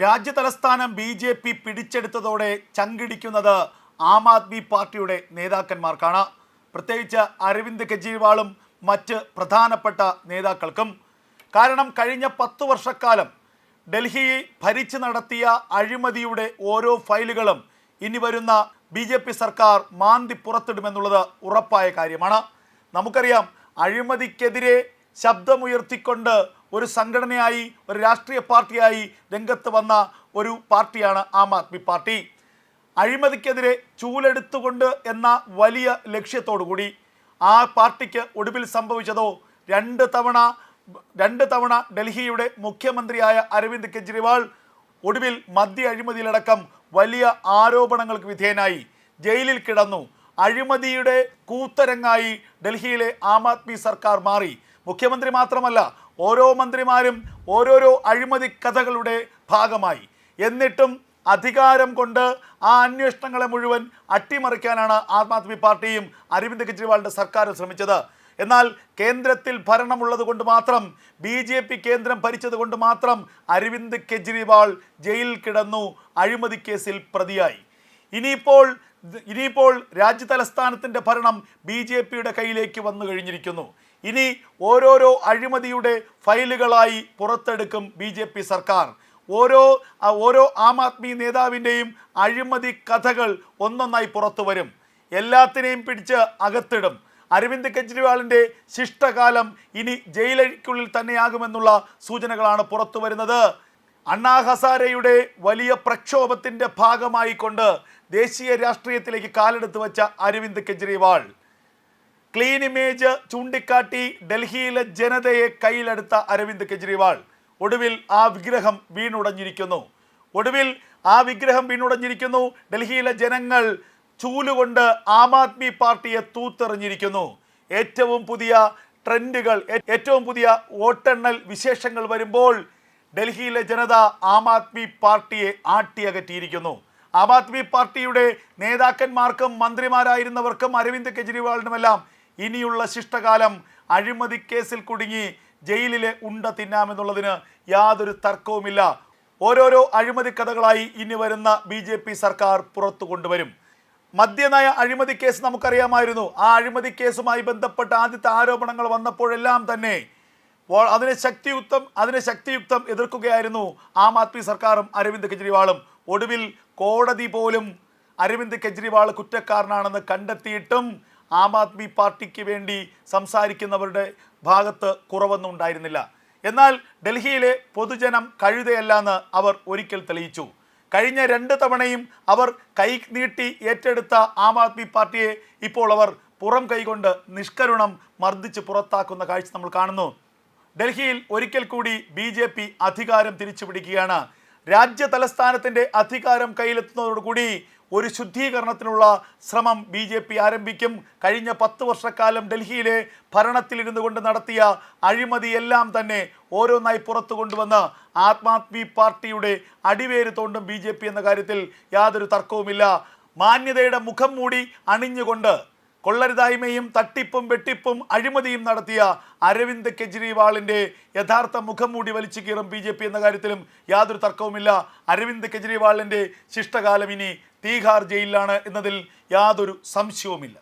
രാജ്യതലസ്ഥാനം B J P പിടിച്ചെടുത്തതോടെ ചങ്കിടിക്കുന്നത് ആം ആദ്മി പാർട്ടിയുടെ നേതാക്കന്മാർക്കാണ്. പ്രത്യേകിച്ച് അരവിന്ദ് കെജ്രിവാളും മറ്റ് പ്രധാനപ്പെട്ട നേതാക്കൾക്കും. കാരണം കഴിഞ്ഞ പത്തു വർഷക്കാലം ഡൽഹി ഭരിച്ചു നടത്തിയ അഴിമതിയുടെ ഓരോ ഫയലുകളും ഇനി വരുന്ന ബി ജെ പി സർക്കാർ മാന്തി പുറത്തിടുമെന്നുള്ളത് ഉറപ്പായ കാര്യമാണ്. നമുക്കറിയാം അഴിമതിക്കെതിരെ ശബ്ദമുയർത്തിക്കൊണ്ട് ഒരു സംഘടനയായി ഒരു രാഷ്ട്രീയ പാർട്ടിയായി രംഗത്ത് വന്ന ഒരു പാർട്ടിയാണ് ആം ആദ്മി പാർട്ടി. അഴിമതിക്കെതിരെ ചൂലെടുത്തുകൊണ്ട് എന്ന വലിയ ലക്ഷ്യത്തോടു കൂടി ആ പാർട്ടിക്ക് ഒടുവിൽ സംഭവിച്ചതോ രണ്ട് തവണ രണ്ട് തവണ ഡൽഹിയുടെ മുഖ്യമന്ത്രിയായ അരവിന്ദ് കെജ്രിവാൾ ഒടുവിൽ മദ്യ അഴിമതിയിലടക്കം വലിയ ആരോപണങ്ങൾക്ക് വിധേയനായി ജയിലിൽ കിടന്നു. അഴിമതിയുടെ കൂത്തരങ്ങായി ഡൽഹിയിലെ ആം ആദ്മി സർക്കാർ മാറി. മുഖ്യമന്ത്രി മാത്രമല്ല ഓരോ മന്ത്രിമാരും ഓരോരോ അഴിമതി കഥകളുടെ ഭാഗമായി. എന്നിട്ടും അധികാരം കൊണ്ട് ആ അന്വേഷണങ്ങളെ മുഴുവൻ അട്ടിമറിക്കാനാണ് ആം ആദ്മി പാർട്ടിയും അരവിന്ദ് കെജ്രിവാളിന്റെ സർക്കാരും ശ്രമിച്ചത്. എന്നാൽ കേന്ദ്രത്തിൽ ഭരണമുള്ളത് കൊണ്ട് മാത്രം ബി ജെ പി കേന്ദ്രം ഭരിച്ചത് കൊണ്ട് മാത്രം അരവിന്ദ് കെജ്രിവാൾ ജയിലിൽ കിടന്നു അഴിമതി കേസിൽ പ്രതിയായി. ഇനിയിപ്പോൾ ഇനിയിപ്പോൾ രാജ്യ തലസ്ഥാനത്തിന്റെ ഭരണം ബി ജെ പിയുടെ കയ്യിലേക്ക് വന്നു കഴിഞ്ഞിരിക്കുന്നു. ഇനി ഓരോരോ അഴിമതിയുടെ ഫയലുകളായി പുറത്തെടുക്കും ബി ജെ പി സർക്കാർ. ഓരോ ഓരോ ആം ആദ്മി നേതാവിന്റെയും അഴിമതി കഥകൾ ഒന്നൊന്നായി പുറത്തു വരും. എല്ലാത്തിനെയും പിടിച്ച് അകത്തിടും. അരവിന്ദ് കെജ്രിവാളിന്റെ ശിഷ്ടകാലം ഇനി ജയിലഴിക്കുള്ളിൽ തന്നെയാകുമെന്നുള്ള സൂചനകളാണ് പുറത്തു വരുന്നത്. അണ്ണാ ഹസാരയുടെ വലിയ പ്രക്ഷോഭത്തിന്റെ ഭാഗമായിക്കൊണ്ട് ദേശീയ രാഷ്ട്രീയത്തിലേക്ക് കാലെടുത്ത് വെച്ച അരവിന്ദ് കെജ്രിവാൾ. ക്ലീൻ ഇമേജ് ചൂണ്ടിക്കാട്ടി ഡൽഹിയിലെ ജനതയെ കയ്യിലെടുത്ത അരവിന്ദ് കെജ്രിവാൾ. ഒടുവിൽ ആ വിഗ്രഹം വീണുടഞ്ഞിരിക്കുന്നു. ഒടുവിൽ ആ വിഗ്രഹം വീണുടഞ്ഞിരിക്കുന്നു. ഡൽഹിയിലെ ജനങ്ങൾ ചൂലുകൊണ്ട് ആം ആദ്മി പാർട്ടിയെ തൂത്തെറിഞ്ഞിരിക്കുന്നു. ഏറ്റവും പുതിയ ട്രെൻഡുകൾ ഏറ്റവും പുതിയ വോട്ടെണ്ണൽ വിശേഷങ്ങൾ വരുമ്പോൾ ഡൽഹിയിലെ ജനത ആം ആദ്മി പാർട്ടിയെ ആട്ടിയകറ്റിയിരിക്കുന്നു. ആം ആദ്മി പാർട്ടിയുടെ നേതാക്കന്മാർക്കും മന്ത്രിമാരായിരുന്നവർക്കും അരവിന്ദ് കെജ്രിവാളിനുമെല്ലാം ഇനിയുള്ള ശിഷ്ടകാലം അഴിമതി കേസിൽ കുടുങ്ങി ജയിലിലെ ഉണ്ട തിന്നാമെന്നുള്ളതിന് യാതൊരു തർക്കവുമില്ല. ഓരോരോ അഴിമതി കഥകളായി ഇനി വരുന്ന ബി ജെ പി സർക്കാർ പുറത്തു കൊണ്ടുവരും. മദ്യനയ അഴിമതി കേസ് നമുക്കറിയാമായിരുന്നു. ആ അഴിമതി കേസുമായി ബന്ധപ്പെട്ട ആദ്യത്തെ ആരോപണങ്ങൾ വന്നപ്പോഴെല്ലാം തന്നെ അതിനെ ശക്തിയുക്തം അതിനെ ശക്തിയുക്തം എതിർക്കുകയായിരുന്നു ആം ആദ്മി സർക്കാരും അരവിന്ദ് കെജ്രിവാളും. ഒടുവിൽ കോടതി പോലും അരവിന്ദ് കെജ്രിവാൾ കുറ്റക്കാരനാണെന്ന് കണ്ടെത്തിയിട്ടും ആം ആദ്മി പാർട്ടിക്ക് വേണ്ടി സംസാരിക്കുന്നവരുടെ ഭാഗത്ത് കുറവൊന്നും ഉണ്ടായിരുന്നില്ല. എന്നാൽ ഡൽഹിയിലെ പൊതുജനം കഴുതയല്ലെന്ന് അവർ ഒരിക്കൽ തെളിയിച്ചു. കഴിഞ്ഞ രണ്ട് തവണയും അവർ കൈ നീട്ടി ഏറ്റെടുത്ത ആം ആദ്മി പാർട്ടിയെ ഇപ്പോൾ അവർ പുറം കൈകൊണ്ട് നിഷ്കരുണം മർദ്ദിച്ച് പുറത്താക്കുന്ന കാഴ്ച നമ്മൾ കാണുന്നു. ഡൽഹിയിൽ ഒരിക്കൽ കൂടി ബി ജെ പി അധികാരം തിരിച്ചു പിടിക്കുകയാണ് രാജ്യ തലസ്ഥാനത്തിന്റെ അധികാരം കയ്യിലെത്തുന്നതോടുകൂടി ഒരു ശുദ്ധീകരണത്തിനുള്ള ശ്രമം ബി ജെ പി ആരംഭിക്കും. കഴിഞ്ഞ പത്ത് വർഷക്കാലം ഡൽഹിയിലെ ഭരണത്തിലിരുന്നു കൊണ്ട് നടത്തിയ അഴിമതിയെല്ലാം തന്നെ ഓരോന്നായി പുറത്തു കൊണ്ടുവന്ന് ആത്മാത്മി പാർട്ടിയുടെ അടിവേര് തോണ്ടും ബി എന്ന കാര്യത്തിൽ യാതൊരു തർക്കവുമില്ല. മാന്യതയുടെ മുഖം മൂടി അണിഞ്ഞുകൊണ്ട് കൊള്ളരുതായ്മയും തട്ടിപ്പും വെട്ടിപ്പും അഴിമതിയും നടത്തിയ അരവിന്ദ് കെജ്രിവാളിന്റെ യഥാർത്ഥ മുഖംമൂടി വലിച്ചു കീറും ബി ജെ പി എന്ന കാര്യത്തിലും യാതൊരു തർക്കവുമില്ല. അരവിന്ദ് കെജ്രിവാളിന്റെ ശിഷ്ടകാലം ഇനി തീഹാർ ജയിലിലാണ് എന്നതിൽ യാതൊരു സംശയവുമില്ല.